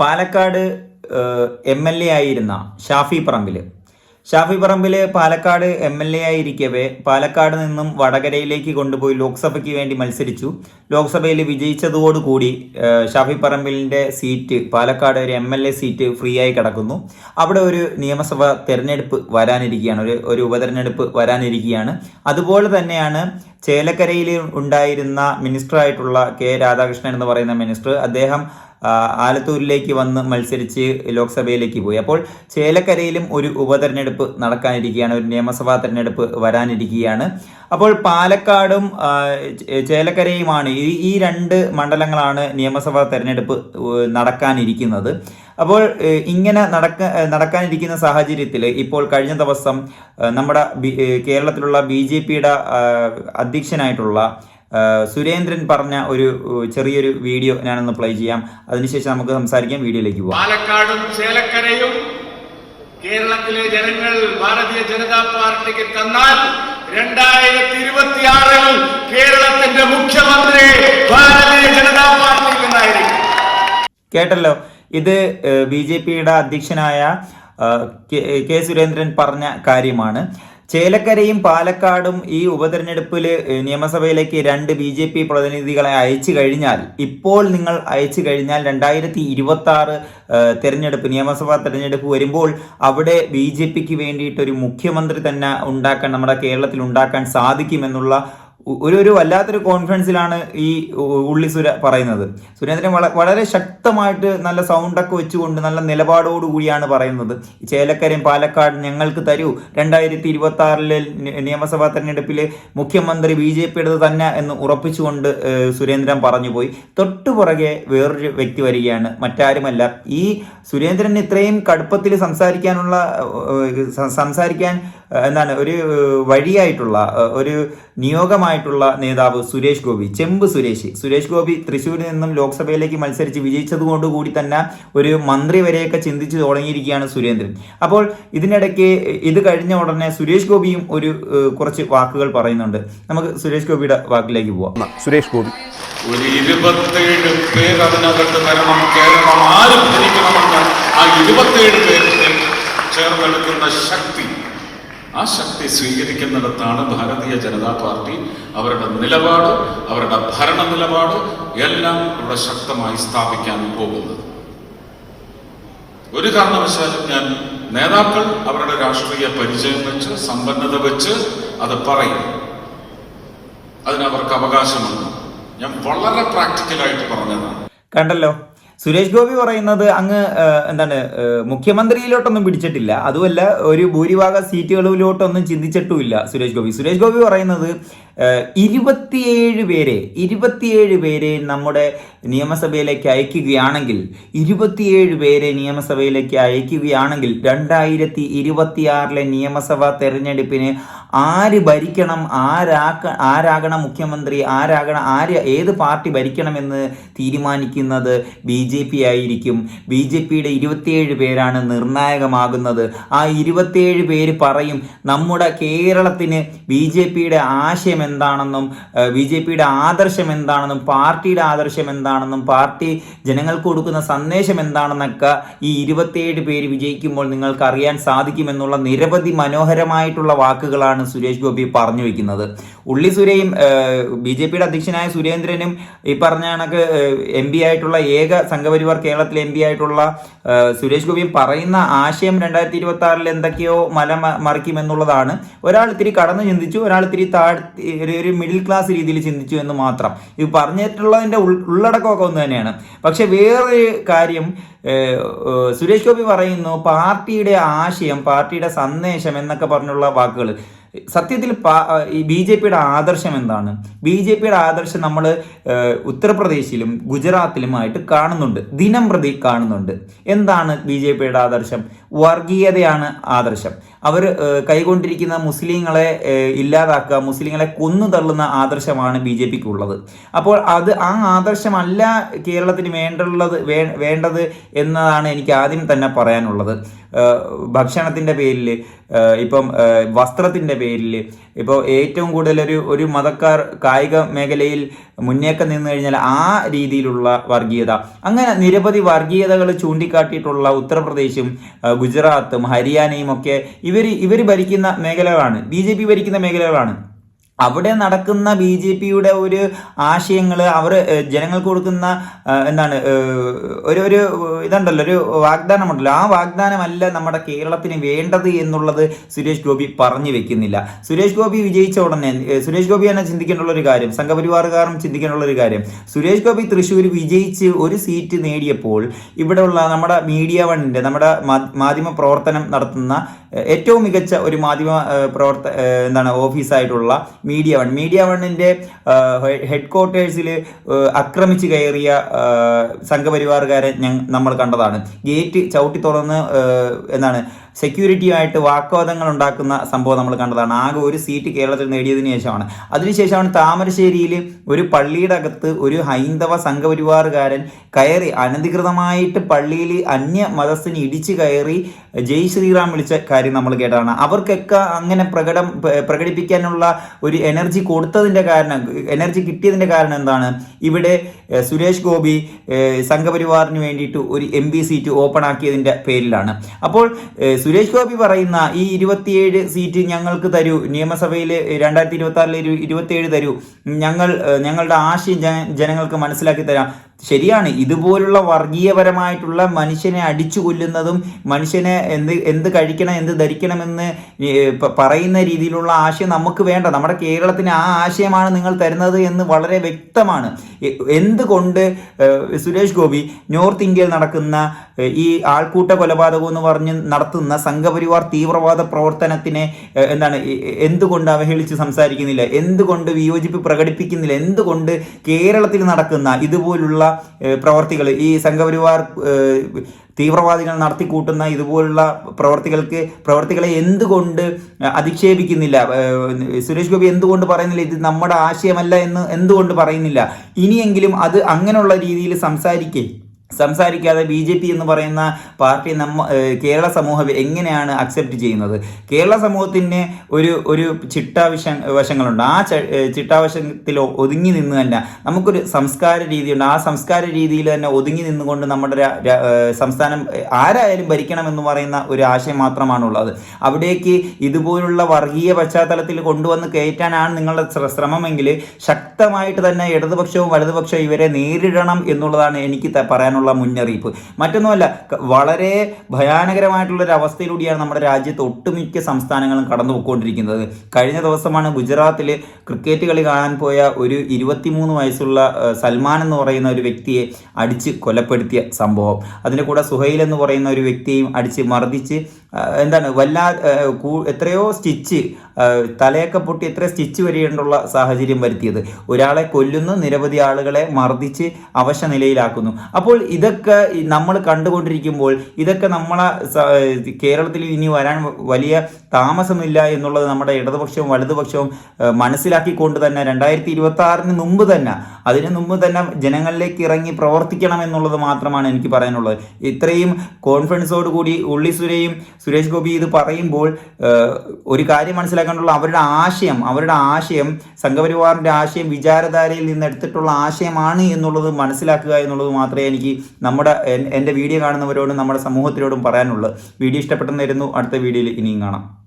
Palakkad M L A ആയിരുന്ന Shafi Parambil Shafi Parambil Palakkad M L A ആയിരിക്കവേ Palakkad നിന്നും വടകരയിലേക്ക് കൊണ്ടുപോയി ലോക്സഭയ്ക്ക് വേണ്ടി മത്സരിച്ചു. ലോക്സഭയിൽ വിജയിച്ചതോടുകൂടി ഷാഫി പറമ്പിലിന്റെ സീറ്റ് പാലക്കാട് ഒരു M L A seat free ആയി കിടക്കുന്നു. അവിടെ ഒരു നിയമസഭ തെരഞ്ഞെടുപ്പ് വരാനിരിക്കുകയാണ് ഒരു ഒരു ഉപതെരഞ്ഞെടുപ്പ് വരാനിരിക്കുകയാണ്. അതുപോലെ തന്നെയാണ് ചേലക്കരയിൽ ഉണ്ടായിരുന്ന മിനിസ്റ്ററായിട്ടുള്ള കെ രാധാകൃഷ്ണൻ എന്ന് പറയുന്ന മിനിസ്റ്റർ. അദ്ദേഹം ആലത്തൂരിലേക്ക് വന്ന് മത്സരിച്ച് ലോക്സഭയിലേക്ക് പോയി. അപ്പോൾ ചേലക്കരയിലും ഒരു ഉപതെരഞ്ഞെടുപ്പ് നടക്കാനിരിക്കുകയാണ് ഒരു നിയമസഭാ തെരഞ്ഞെടുപ്പ് വരാനിരിക്കുകയാണ്. അപ്പോൾ പാലക്കാടും ചേലക്കരയുമാണ് ഈ ഈ രണ്ട് മണ്ഡലങ്ങളാണ് നിയമസഭാ തെരഞ്ഞെടുപ്പ് നടക്കാനിരിക്കുന്നത്. അപ്പോൾ ഇങ്ങനെ നടക്ക നടക്കാനിരിക്കുന്ന സാഹചര്യത്തിൽ ഇപ്പോൾ കഴിഞ്ഞ ദിവസം നമ്മുടെ കേരളത്തിലുള്ള ബി ജെ പിയുടെ അധ്യക്ഷനായിട്ടുള്ള സുരേന്ദ്രൻ പറഞ്ഞ ഒരു ചെറിയൊരു വീഡിയോ ഞാനൊന്ന് പ്ലേ ചെയ്യാം. അതിനുശേഷം നമുക്ക് സംസാരിക്കാം. വീഡിയോയിലേക്ക് പോകാം പാലക്കാടും ചേലക്കരയും കേരളത്തിലെ ജനങ്ങൾ ഭാരതീയ ജനതാ പാർട്ടിക്ക് തന്നാൽ രണ്ടായിരത്തി ഇരുപത്തിയാറിൽ കേരളത്തിന്റെ മുഖ്യമന്ത്രി ഭാരതീയ ജനതാ പാർട്ടിക്ക് നിന്നായിരിക്കും. കേട്ടല്ലോ. ഇത് ബി ജെ പിയുടെ അധ്യക്ഷനായ കെ സുരേന്ദ്രൻ പറഞ്ഞ കാര്യമാണ്. ചേലക്കരയും പാലക്കാടും ഈ ഉപതെരഞ്ഞെടുപ്പിൽ നിയമസഭയിലേക്ക് രണ്ട് ബി ജെ പി പ്രതിനിധികളെ അയച്ചു കഴിഞ്ഞാൽ ഇപ്പോൾ നിങ്ങൾ അയച്ചു കഴിഞ്ഞാൽ രണ്ടായിരത്തി ഇരുപത്തി ആറ് തെരഞ്ഞെടുപ്പ് നിയമസഭാ തെരഞ്ഞെടുപ്പ് വരുമ്പോൾ അവിടെ ബി ജെ പിക്ക് വേണ്ടിയിട്ടൊരു മുഖ്യമന്ത്രി തന്നെ ഉണ്ടാക്കാൻ നമ്മുടെ കേരളത്തിൽ ഉണ്ടാക്കാൻ സാധിക്കുമെന്നുള്ള ഒരു ഒരു വല്ലാത്തൊരു കോൺഫിഡൻസിലാണ് ഈ ഉള്ളി സുര പറയുന്നത്. സുരേന്ദ്രൻ വള വളരെ ശക്തമായിട്ട് നല്ല സൗണ്ടൊക്കെ വെച്ചുകൊണ്ട് നല്ല നിലപാടോടുകൂടിയാണ് പറയുന്നത്. ചേലക്കരയും പാലക്കാട് ഞങ്ങൾക്ക് തരൂ. രണ്ടായിരത്തി ഇരുപത്തി ആറിലെ നിയമസഭാ തെരഞ്ഞെടുപ്പിൽ മുഖ്യമന്ത്രി ബി ജെ പിയുടേത് തന്നെ എന്ന് ഉറപ്പിച്ചുകൊണ്ട് സുരേന്ദ്രൻ പറഞ്ഞു പോയി തൊട്ടു പുറകെ വേറൊരു വ്യക്തി വരികയാണ് മറ്റാരുമല്ല. ഈ സുരേന്ദ്രൻ ഇത്രയും കടുപ്പത്തിൽ സംസാരിക്കാനുള്ള സംസാരിക്കാൻ എന്താണ് ഒരു വഴിയായിട്ടുള്ള ഒരു നിയോഗമായിട്ടുള്ള നേതാവ് സുരേഷ് ഗോപി ചെമ്പ് സുരേഷ്. സുരേഷ് ഗോപി തൃശ്ശൂരിൽ നിന്നും ലോക്സഭയിലേക്ക് മത്സരിച്ച് വിജയിച്ചതുകൊണ്ട് കൂടി തന്നെ ഒരു മന്ത്രി വരെയൊക്കെ ചിന്തിച്ചു തുടങ്ങിയിരിക്കുകയാണ് സുരേന്ദ്രൻ. അപ്പോൾ ഇതിനിടയ്ക്ക് ഇത് കഴിഞ്ഞ ഉടനെ സുരേഷ് ഗോപിയും ഒരു കുറച്ച് വാക്കുകൾ പറയുന്നുണ്ട്. നമുക്ക് സുരേഷ് ഗോപിയുടെ വാക്കിലേക്ക് പോവാം. സുരേഷ് ഗോപി. ഒരു ഇരുപത്തേഴ് പേർ അതിനകത്ത് വരണം കേരളം ആരും ഭരിക്കണമെന്ന് ആ ഇരുപത്തേഴ് പേർക്ക് ചേർന്നെടുക്കുന്ന ശക്തി ആ ശക്തി സ്വീകരിക്കുന്നിടത്താണ് ഭാരതീയ ജനതാ പാർട്ടി അവരുടെ നിലപാട് അവരുടെ ഭരണ നിലപാട് എല്ലാം ഇവിടെ ശക്തമായി സ്ഥാപിക്കാൻ പോകുന്നത്. ഒരു കാരണവശാലും ഞാൻ നേതാക്കൾ അവരുടെ രാഷ്ട്രീയ പരിചയം വെച്ച് സമ്പന്നത വെച്ച് അത് പറയും. അതിനവർക്ക് അവകാശമുണ്ട്. ഞാൻ വളരെ പ്രാക്ടിക്കലായിട്ട് പറഞ്ഞതാണ്. കണ്ടല്ലോ. സുരേഷ് ഗോപി പറയുന്നത് അങ്ങ് എന്താണ് മുഖ്യമന്ത്രിയിലോട്ടൊന്നും പിടിച്ചിട്ടില്ല. അതുമല്ല ഒരു ഭൂരിഭാഗം സീറ്റുകളിലോട്ടൊന്നും ചിന്തിച്ചിട്ടുമില്ല സുരേഷ് ഗോപി. സുരേഷ് ഗോപി പറയുന്നത് ഇരുപത്തിയേഴ് പേരെ ഇരുപത്തിയേഴ് പേരെ നമ്മുടെ നിയമസഭയിലേക്ക് അയക്കുകയാണെങ്കിൽ ഇരുപത്തിയേഴ് പേരെ നിയമസഭയിലേക്ക് അയക്കുകയാണെങ്കിൽ രണ്ടായിരത്തി ഇരുപത്തിയാറിലെ നിയമസഭാ തെരഞ്ഞെടുപ്പിന് ആര് ഭരിക്കണം ആരാക്ക ആരാകണം മുഖ്യമന്ത്രി ആരാകണം ആര് ഏത് പാർട്ടി ഭരിക്കണമെന്ന് തീരുമാനിക്കുന്നത് ബി ജെ പി ആയിരിക്കും. ബി ജെ പിയുടെ ഇരുപത്തിയേഴ് പേരാണ് നിർണായകമാകുന്നത്. ആ ഇരുപത്തിയേഴ് പേര് പറയും നമ്മുടെ കേരളത്തിന് ബി ജെ പിയുടെ ആശയം എന്താണെന്നും ബി ജെ പിയുടെ ആദർശം എന്താണെന്നും പാർട്ടിയുടെ ആദർശം എന്താണെന്നും പാർട്ടി ജനങ്ങൾക്ക് കൊടുക്കുന്ന സന്ദേശം എന്താണെന്നൊക്കെ ഈ ഇരുപത്തിയേഴ് പേര് വിജയിക്കുമ്പോൾ നിങ്ങൾക്ക് അറിയാൻ സാധിക്കുമെന്നുള്ള നിരവധി മനോഹരമായിട്ടുള്ള വാക്കുകളാണ് സുരേഷ് ഗോപി പറഞ്ഞു വെക്കുന്നത് ഉള്ളി സുരയും ബി ജെ പിയുടെ അധ്യക്ഷനായ സുരേന്ദ്രനും ഈ പറഞ്ഞ കണക്ക് എം പി ആയിട്ടുള്ള ഏക സംഘപരിവാർ കേരളത്തിലെ എം പി ആയിട്ടുള്ള സുരേഷ് ഗോപിയും പറയുന്ന ആശയം രണ്ടായിരത്തി ഇരുപത്തി ആറിൽ എന്തൊക്കെയോ മല മറിക്കും എന്നുള്ളതാണ് ഒരാൾ ഇത്തിരി കടന്നു ചിന്തിച്ചു ഒരാൾ ഇത്തിരി താഴ്ത്തി ഒരു മിഡിൽ ക്ലാസ് രീതിയിൽ ചിന്തിച്ചു എന്ന് മാത്രം. ഇത് പറഞ്ഞിട്ടുള്ളതിന്റെ ഉള്ളടക്കമൊക്കെ ഒന്ന് തന്നെയാണ്. പക്ഷെ വേറൊരു കാര്യം സുരേഷ് ഗോപി പറയുന്നു പാർട്ടിയുടെ ആശയം പാർട്ടിയുടെ സന്ദേശം എന്നൊക്കെ പറഞ്ഞുള്ള വാക്കുകൾ. സത്യത്തിൽ ഈ ബി ജെ പിയുടെ ആദർശം എന്താണ്? ബി ജെ പിയുടെ ആദർശം നമ്മൾ ഉത്തർപ്രദേശിലും ഗുജറാത്തിലുമായിട്ട് കാണുന്നുണ്ട്. ദിനം പ്രതി കാണുന്നുണ്ട്. എന്താണ് ബി ജെ പിയുടെ ആദർശം? വർഗീയതയാണ് ആദർശം. അവർ കൈകൊണ്ടിരിക്കുന്ന മുസ്ലിങ്ങളെ ഇല്ലാതാക്കുക മുസ്ലിങ്ങളെ കൊന്നു തള്ളുന്ന ആദർശമാണ് ബി ജെ പിക്ക് ഉള്ളത് അപ്പോൾ അത് ആ ആദർശമല്ല കേരളത്തിന് വേണ്ടുള്ളത് വേണ്ടത് എന്നതാണ് എനിക്ക് ആദ്യം തന്നെ പറയാനുള്ളത്. ഭക്ഷണത്തിന്റെ പേരിൽ ഇപ്പം വസ്ത്രത്തിന്റെ പേരിൽ ഇപ്പോൾ ഏറ്റവും കൂടുതൽ ഒരു ഒരു മതക്കാർ കായിക മേഖലയിൽ മുന്നേക്കം നിന്ന് കഴിഞ്ഞാൽ ആ രീതിയിലുള്ള വർഗീയത അങ്ങനെ നിരവധി വർഗീയതകൾ ചൂണ്ടിക്കാട്ടിയിട്ടുള്ള ഉത്തർപ്രദേശും ഗുജറാത്തും ഹരിയാനയും ഒക്കെ ഇവർ ഇവർ ഭരിക്കുന്ന മേഖലകളാണ്. ബി ഭരിക്കുന്ന മേഖലകളാണ്. അവിടെ നടക്കുന്ന ബി ജെ പിയുടെ ഒരു ആശയങ്ങൾ അവർ ജനങ്ങൾക്ക് കൊടുക്കുന്ന എന്താണ് ഒരു ഒരു ഇതുണ്ടല്ലോ ഒരു വാഗ്ദാനമുണ്ടല്ലോ. ആ വാഗ്ദാനമല്ല നമ്മുടെ കേരളത്തിന് വേണ്ടത് എന്നുള്ളത് സുരേഷ് ഗോപി പറഞ്ഞു വെക്കുന്നില്ല. സുരേഷ് ഗോപി വിജയിച്ച ഉടനെ സുരേഷ് ഗോപി തന്നെ ചിന്തിക്കേണ്ടുള്ള ഒരു കാര്യം സംഘപരിവാറുകാരും ചിന്തിക്കേണ്ടുള്ള ഒരു കാര്യം. സുരേഷ് ഗോപി തൃശ്ശൂർ വിജയിച്ച് ഒരു സീറ്റ് നേടിയപ്പോൾ ഇവിടെയുള്ള നമ്മുടെ മീഡിയ വണ്ണിന്റെ നമ്മുടെ മാധ്യമ പ്രവർത്തനം നടത്തുന്ന ഏറ്റവും മികച്ച ഒരു മാധ്യമ പ്രവർത്ത എന്താണ് ഓഫീസായിട്ടുള്ള മീഡിയ വൺ. മീഡിയ വണ്ണിന്റെ ഹെഡ് ക്വാർട്ടേഴ്സിൽ ആക്രമിച്ച് കയറിയ സംഘപരിവാറുകാരെ ഞങ്ങൾ നമ്മൾ കണ്ടതാണ്. ഗേറ്റ് ചവിട്ടി തുറന്ന് എന്താണ് സെക്യൂരിറ്റിയുമായിട്ട് വാക്വാദങ്ങൾ ഉണ്ടാക്കുന്ന സംഭവം നമ്മൾ കണ്ടതാണ്. ആകെ ഒരു സീറ്റ് കേരളത്തിൽ നേടിയതിനു ശേഷമാണ്. അതിനുശേഷമാണ് താമരശ്ശേരിയിൽ ഒരു പള്ളിയുടെ അകത്ത് ഒരു ഹൈന്ദവ സംഘപരിവാറുകാരൻ കയറി അനധികൃതമായിട്ട് പള്ളിയിൽ അന്യ മതസ്ഥന് ഇടിച്ചു കയറി ജയ് ശ്രീറാം വിളിച്ച കാര്യം നമ്മൾ കേട്ടതാണ്. അവർക്കൊക്കെ അങ്ങനെ പ്രകടം പ്ര- പ്രകടിപ്പിക്കാനുള്ള ഒരു എനർജി കൊടുത്തതിന്റെ കാരണം എനർജി കിട്ടിയതിന്റെ കാരണം എന്താണ്? ഇവിടെ സുരേഷ് ഗോപി സംഘപരിവാറിന് വേണ്ടിയിട്ട് ഒരു എം സീറ്റ് ഓപ്പൺ ആക്കിയതിന്റെ പേരിലാണ്. അപ്പോൾ സുരേഷ് ഗോപി പറയുന്ന ഈ ഇരുപത്തിയേഴ് സീറ്റ് ഞങ്ങൾക്ക് തരൂ. നിയമസഭയിൽ രണ്ടായിരത്തി ഇരുപത്തി ആറിൽ ഇരുപത്തിയേഴ് തരൂ. ഞങ്ങൾ ഞങ്ങളുടെ ആശയം ജനങ്ങൾക്ക് മനസ്സിലാക്കി തരാം. ശരിയാണ്. ഇതുപോലുള്ള വർഗീയപരമായിട്ടുള്ള മനുഷ്യനെ അടിച്ചു കൊല്ലുന്നതും മനുഷ്യനെ എന്ത് എന്ത് കഴിക്കണം എന്ത് ധരിക്കണമെന്ന് പറയുന്ന രീതിയിലുള്ള ആശയം നമുക്ക് വേണ്ട. നമ്മുടെ കേരളത്തിന് ആ ആശയമാണ് നിങ്ങൾ തരുന്നത് എന്ന് വളരെ വ്യക്തമാണ്. എന്തുകൊണ്ട് സുരേഷ് ഗോപി നോർത്ത് ഇന്ത്യയിൽ നടക്കുന്ന ഈ ആൾക്കൂട്ട കൊലപാതകം എന്ന് പറഞ്ഞ് നടത്തുന്ന സംഘപരിവാർ തീവ്രവാദ പ്രവർത്തനത്തിനെ എന്താണ് എന്തുകൊണ്ട് അവഹേളിച്ച് സംസാരിക്കുന്നില്ല? എന്തുകൊണ്ട് വിയോജിപ്പ് പ്രകടിപ്പിക്കുന്നില്ല? എന്തുകൊണ്ട് കേരളത്തിൽ നടക്കുന്ന ഇതുപോലുള്ള പ്രവർത്തികൾ. ഈ സംഘപരിവാർ തീവ്രവാദികൾ നടത്തിക്കൂട്ടുന്ന ഇതുപോലുള്ള പ്രവർത്തികൾക്ക് പ്രവർത്തികളെ എന്തുകൊണ്ട് അധിക്ഷേപിക്കുന്നില്ല? സുരേഷ് ഗോപി എന്തുകൊണ്ട് പറയുന്നില്ല? ഇത് നമ്മുടെ ആശയമല്ല എന്ന് എന്തുകൊണ്ട് പറയുന്നില്ല? ഇനിയെങ്കിലും അത് അങ്ങനെയുള്ള രീതിയിൽ സംസാരിക്കേ. സംസാരിക്കാതെ ബി ജെ പി എന്ന് പറയുന്ന പാർട്ടി നമ്മ കേരള സമൂഹം എങ്ങനെയാണ് അക്സെപ്റ്റ് ചെയ്യുന്നത്? കേരള സമൂഹത്തിന് ഒരു ഒരു ചിട്ടാവിഷ വശങ്ങളുണ്ട്. ആ ചിട്ടാവശത്തിൽ ഒതുങ്ങി നിന്ന് തന്നെ നമുക്കൊരു സംസ്കാര രീതിയുണ്ട്. ആ സംസ്കാര രീതിയിൽ തന്നെ ഒതുങ്ങി നിന്നുകൊണ്ട് നമ്മുടെ സംസ്ഥാനം ആരായാലും ഭരിക്കണമെന്ന് പറയുന്ന ഒരു ആശയം മാത്രമാണുള്ളത്. അവിടേക്ക് ഇതുപോലുള്ള വർഗീയ പശ്ചാത്തലത്തിൽ കൊണ്ടുവന്ന് കയറ്റാനാണ് നിങ്ങളുടെ ശ്രമമെങ്കിൽ ശക്തമായിട്ട് തന്നെ ഇടതുപക്ഷവും വലതുപക്ഷവും ഇവരെ നേരിടണം എന്നുള്ളതാണ് എനിക്ക് ത- പറയാനുള്ള മുന്നറിയിപ്പ്. മറ്റൊന്നുമല്ല വളരെ ഭയാനകരമായിട്ടുള്ള ഒരു അവസ്ഥയിലൂടെയാണ് നമ്മുടെ രാജ്യത്ത് ഒട്ടുമിക്ക സംസ്ഥാനങ്ങളും കടന്നു പോയിക്കൊണ്ടിരിക്കുന്നത് കഴിഞ്ഞ ദിവസമാണ് ഗുജറാത്തിൽ ക്രിക്കറ്റ് കളി കാണാൻ പോയ ഒരു ഇരുപത്തിമൂന്ന് വയസ്സുള്ള സൽമാൻ എന്ന് പറയുന്ന ഒരു വ്യക്തിയെ അടിച്ച് കൊലപ്പെടുത്തിയ സംഭവം. അതിന്റെ കൂടെ സുഹൈൽ എന്ന് പറയുന്ന ഒരു വ്യക്തിയെയും അടിച്ച് മർദ്ദിച്ച് എന്താണ് വല്ലാ എത്രയോ സ്റ്റിച്ച് തലയൊക്കെ പൊട്ടി എത്ര സ്റ്റിച്ച് വരെയുള്ള സാഹചര്യം വരുത്തിയത്. ഒരാളെ കൊല്ലുന്നു നിരവധി ആളുകളെ മർദ്ദിച്ച് അവശ നിലയിലാക്കുന്നു അപ്പോൾ ഇതൊക്കെ നമ്മൾ കണ്ടുകൊണ്ടിരിക്കുമ്പോൾ ഇതൊക്കെ നമ്മളെ കേരളത്തിൽ ഇനി വരാൻ വലിയ താമസമില്ല എന്നുള്ളത് നമ്മുടെ ഇടതുപക്ഷവും വലതുപക്ഷവും മനസ്സിലാക്കിക്കൊണ്ട് തന്നെ രണ്ടായിരത്തി ഇരുപത്തി ആറിന് മുമ്പ് തന്നെ അതിന് മുമ്പ് തന്നെ ജനങ്ങളിലേക്ക് ഇറങ്ങി പ്രവർത്തിക്കണം എന്നുള്ളത് മാത്രമാണ് എനിക്ക് പറയാനുള്ളത്. ഇത്രയും കോൺഫിഡൻസോട് കൂടി ഉള്ളി സുരയും സുരേഷ് ഗോപി ഇത് പറയുമ്പോൾ ഒരു കാര്യം മനസ്സിലാക്കാനുള്ള അവരുടെ ആശയം അവരുടെ ആശയം സംഘപരിവാറിന്റെ ആശയം വിചാരധാരയിൽ നിന്ന് എടുത്തിട്ടുള്ള ആശയമാണ് എന്നുള്ളത് മനസ്സിലാക്കുക എന്നുള്ളത് മാത്രമേ എനിക്ക് നമ്മുടെ എൻ- എന്റെ വീഡിയോ കാണുന്നവരോടും നമ്മുടെ സമൂഹത്തിനോടും പറയാനുള്ളത്. വീഡിയോ ഇഷ്ടപ്പെട്ടെന്നായിരുന്നു അടുത്ത വീഡിയോയിൽ ഇനിയും കാണാം.